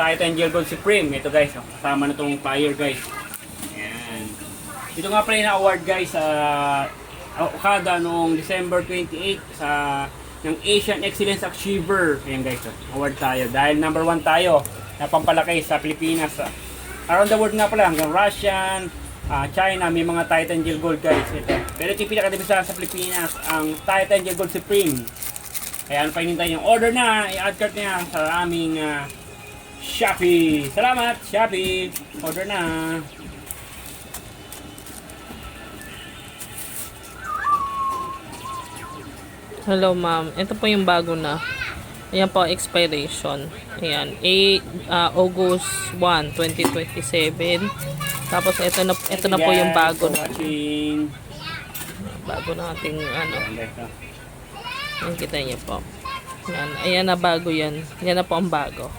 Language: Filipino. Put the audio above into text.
Titan Gel Gold Supreme. Ito guys, oh, kasama na itong flyer guys. Ayan. Ito nga pala yung na-award guys sa Okada noong December 28 sa ng Asian Excellence Achiever. Ayan guys, oh, award tayo. Dahil number one tayo na pampalaki sa Pilipinas. ah. around the world nga pala, hanggang Russian, ah, China, may mga Titan Gel Gold guys. Ito. Pero ito yung pinakadibisa sa Pilipinas, ang Titan Gel Gold Supreme. Kaya ano pa hinintay yung order na, i-add cart niya sa aming ah, Shopee. Salamat, Shopee. Order na. Hello ma'am, ito po yung bago na. Ayan po, expiration. Ayan, A, ah, August 1, 2027. Tapos ito na, ito na po yung bago na. Bago nating ano. Ayan. Ayan, kita niyo po. Ayan, ayan na bago yan. Yan na po ang bago.